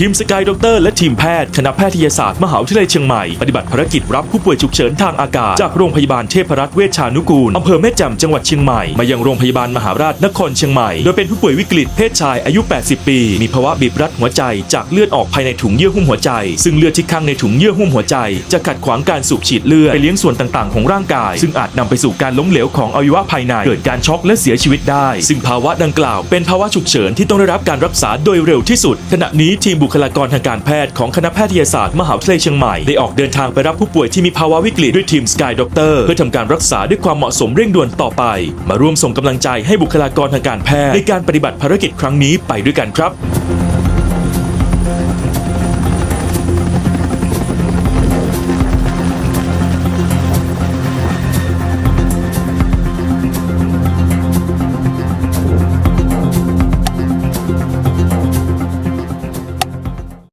ทีมสกายด็อกเตอร์และทีมแพทย์คณะแพทยศาสตร์มหาวิทยาลัยเชียงใหม่ ปฏิบัติภารกิจรับผู้ป่วยฉุกเฉินทางอากาศ จากโรงพยาบาลเทพรัตน์เวชชานุกูลอำเภอแม่แจ่มจังหวัดเชียงใหม่มายังโรงพยาบาลมหาราชนครเชียงใหม่ โดยเป็นผู้ป่วยวิกฤตเพศชายอายุ 80 ปี มีภาวะบีบรัดหัวใจ จากเลือดออกภายในถุงเยื่อหุ้มหัวใจ ซึ่งเลือดที่ข้างในถุงเยื่อหุ้มหัวใจ จะขัดขวางการสูบฉีดเลือดไปเลี้ยงส่วนต่างๆ ของร่างกาย ซึ่งอาจนำไปสู่การล้มเหลวของอวัยวะภายในเกิดการช็อกและเสียชีวิตได้ ซึ่งภาวะดังกล่าวเป็นภาวะฉุกเฉินที่ต้องได้รับการรักษาโดยเร็วที่สุดขณะนี้ทีมบุคลากรทางการแพทย์ของคณะแพทยศาสตร์มหาวิทยาลัยเชียงใหม่ ได้ออกเดินทางไปรับผู้ป่วยที่มีภาวะวิกฤตด้วยทีมสกายด็อกเตอร์เพื่อทำการรักษาด้วยความเหมาะสมเร่งด่วนต่อไป มาร่วมส่งกำลังใจให้บุคลากรทางการแพทย์ในการปฏิบัติภารกิจครั้งนี้ไปด้วยกันครับ